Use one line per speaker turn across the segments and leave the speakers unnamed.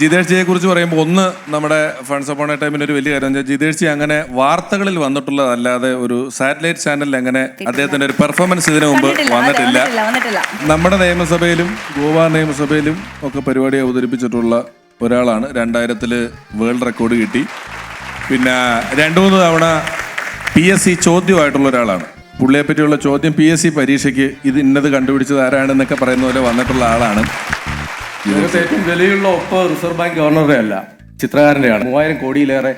ജിതേഷിയെ കുറിച്ച് പറയുമ്പോൾ ഒന്ന് നമ്മുടെ ഫണ്ട്സ് അപ്പോൺ എ ടൈമിന് ഒരു വലിയ കാര്യം വെച്ചാൽ ജിതേഷ് അങ്ങനെ വാർത്തകളിൽ വന്നിട്ടുള്ളതല്ലാതെ ഒരു സാറ്റലൈറ്റ് ചാനലിൽ അങ്ങനെ അദ്ദേഹത്തിന്റെ ഒരു പെർഫോമൻസ് ഇതിനു മുമ്പ് വന്നിട്ടില്ല. നമ്മുടെ നിയമസഭയിലും ഗോവ നിയമസഭയിലും ഒക്കെ പരിപാടി അവതരിപ്പിച്ചിട്ടുള്ള ഒരാളാണ്. രണ്ടായിരത്തിൽ വേൾഡ് റെക്കോർഡ് കിട്ടി. പിന്നെ രണ്ടു മൂന്ന് തവണ പി എസ് സി ചോദ്യമായിട്ടുള്ള ഒരാളാണ്. പുള്ളിയെ പറ്റിയുള്ള ചോദ്യം പി എസ് സി പരീക്ഷയ്ക്ക് ഇത് ഇന്നത് കണ്ടുപിടിച്ചത് ആരാണെന്നൊക്കെ പറയുന്ന പോലെ വന്നിട്ടുള്ള ആളാണ്.
ലോകത്തെ ഏറ്റവും വിലയുള്ള ഒപ്പ് റിസർവ് ബാങ്ക് ഗവർണറുടെ അല്ല ചിത്രകാരന്റെയാണ് മൂവായിരം കോടിയിലേറെ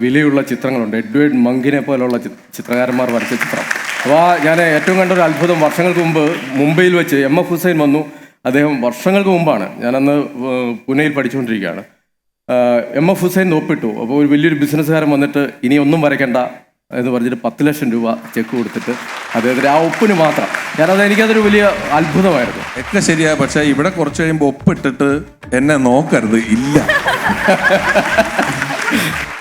വിലയുള്ള ചിത്രങ്ങളുണ്ട്. എഡ്വേർഡ് മങ്കിനെ പോലെയുള്ള ചിത്രകാരന്മാർ വരച്ച ചിത്രം. അപ്പോൾ ഞാൻ ഏറ്റവും കണ്ട ഒരു അത്ഭുതം വർഷങ്ങൾക്ക് മുമ്പ് മുംബൈയിൽ വെച്ച് എം എഫ് ഹുസൈൻ വന്നു. അദ്ദേഹം വർഷങ്ങൾക്ക് മുമ്പാണ് ഞാനന്ന് പുനെയിൽ പഠിച്ചുകൊണ്ടിരിക്കുകയാണ്. എം എഫ് ഹുസൈൻ ഒപ്പിട്ടു. അപ്പോൾ ഒരു വലിയൊരു ബിസിനസ്സുകാരൻ വന്നിട്ട് ഇനി ഒന്നും വരയ്ക്കണ്ട. എന്ന് പറഞ്ഞിട്ട് പത്ത് ലക്ഷം രൂപ ചെക്ക് കൊടുത്തിട്ട് അദ്ദേഹത്തിന് ആ ഒപ്പിന് മാത്രം. ഞാനത് എനിക്കതൊരു വലിയ അത്ഭുതമായിരുന്നു.
ഒക്കെ ശരിയാ പക്ഷേ ഇവിടെ കുറച്ച് കഴിയുമ്പോൾ ഒപ്പിട്ടിട്ട് എന്നെ നോക്കരുത് ഇല്ല.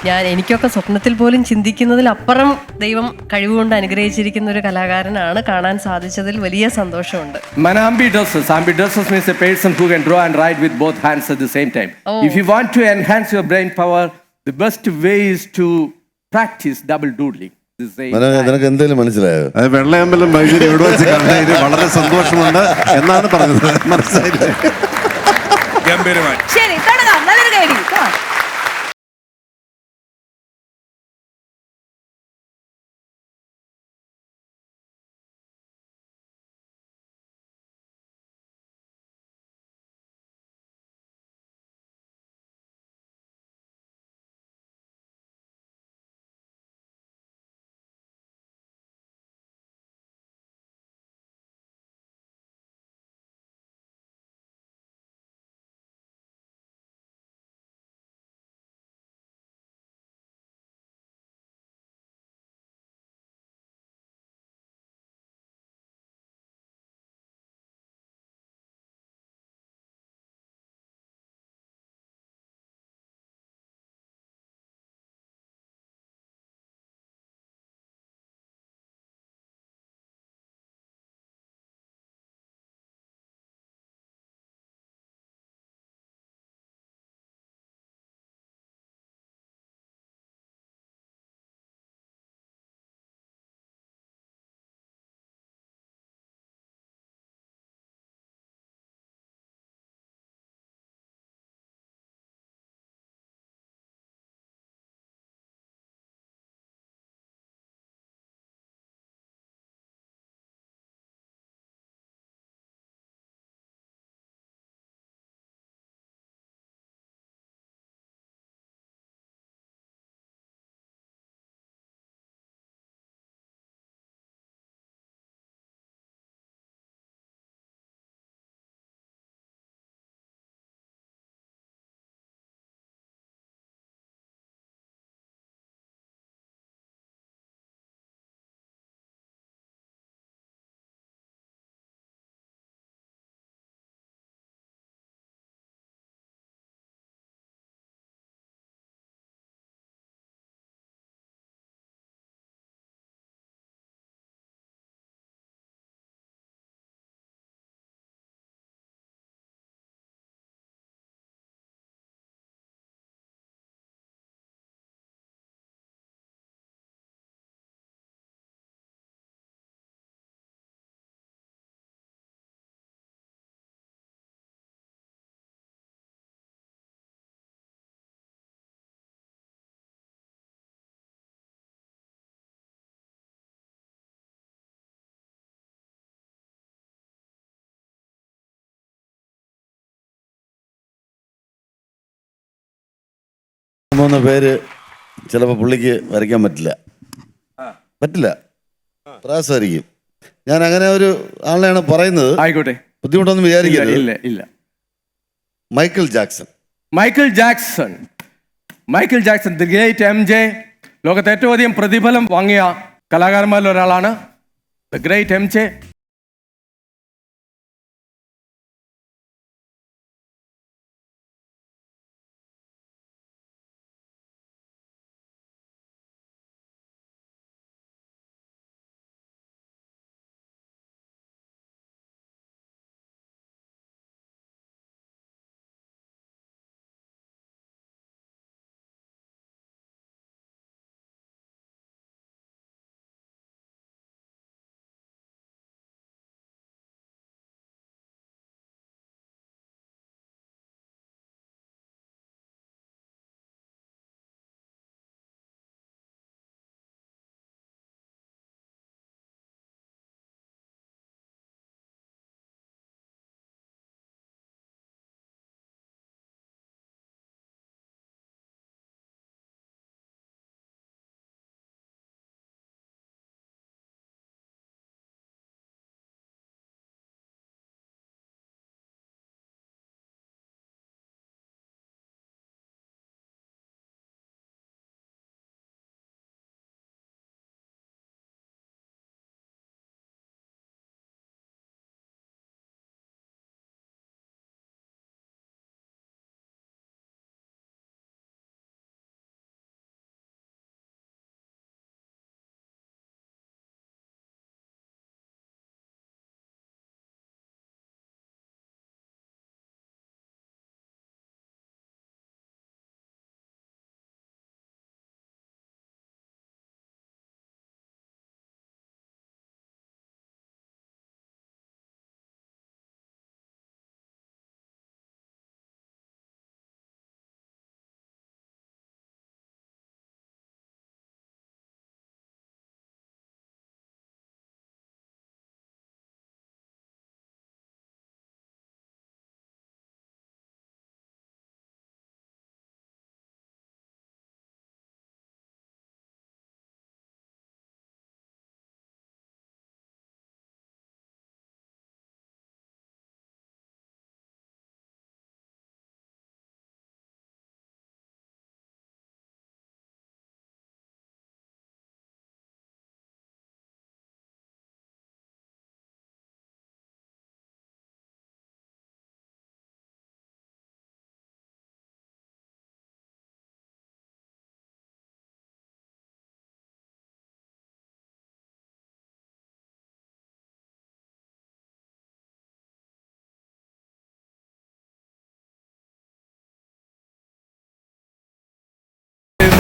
ഞാൻ എനിക്കൊക്കെ സ്വപ്നത്തിൽ പോലും ചിന്തിക്കുന്നതിൽ അപ്പുറം ദൈവം കഴിവുകൊണ്ട് അനുഗ്രഹിച്ചിരിക്കുന്ന ഒരു കലാകാരനാണ്. കാണാൻ സാധിച്ചതിൽ വലിയ സന്തോഷമുണ്ട്.
Manambi dresses. Ambi dresses means a person who can draw and write with both hands at the same time. If you want to enhance your brain power, the best way is to practice double ഡൂഡ്ലിംഗ് This is a-
Manoj നിനക്ക് എന്തെങ്കിലും മനസ്സിലായോ?
അത് വെള്ളയമ്പലം വൈദ്യുതി എവിടെ വെച്ച് കണ്ടതിന് വളരെ സന്തോഷമുണ്ട് എന്നാണ് പറഞ്ഞത്. മനസ്സിലായില്ലേ?
ഗംഭീരമായി.
ശരി തുടങ്ങാം. നല്ലൊരു Come on.
മൂന്ന് പേര് ചിലപ്പോൾ പുള്ളിക്ക് വരയ്ക്കാൻ പറ്റില്ല. പറ്റില്ല. പ്രയാസമായിരിക്കും. ഞാൻ അങ്ങനെ ഒരു ആളെയാണ് പറയുന്നത്.
ആയിക്കോട്ടെ.
ബുദ്ധിമുട്ടൊന്നും വിചാരിക്കില്ല
ഇല്ല ഇല്ല.
Michael Jackson.
Michael Jackson. Michael Jackson the great M J ലോകത്തെ ഏറ്റവും അധികം പ്രതിഫലം വാങ്ങിയ കലാകാരന്മാരിൽ ഒരാളാണ്. The great M J.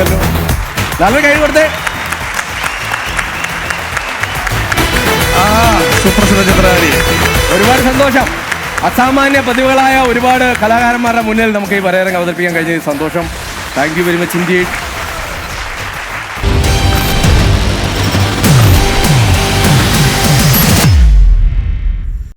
അറിയില്ലല്ലോ നല്ലൊരു കൈ കൊടുത്തേ.
ആ സുപ്രസിദ്ധ ചിത്രകാരി.
ഒരുപാട് സന്തോഷം. അസാമാന്യ പതിവുകളായ ഒരുപാട് കലാകാരന്മാരുടെ മുന്നിൽ നമുക്ക് ഈ വരയരങ്ങ് അവതരിപ്പിക്കാൻ കഴിഞ്ഞ സന്തോഷം. Thank you very much indeed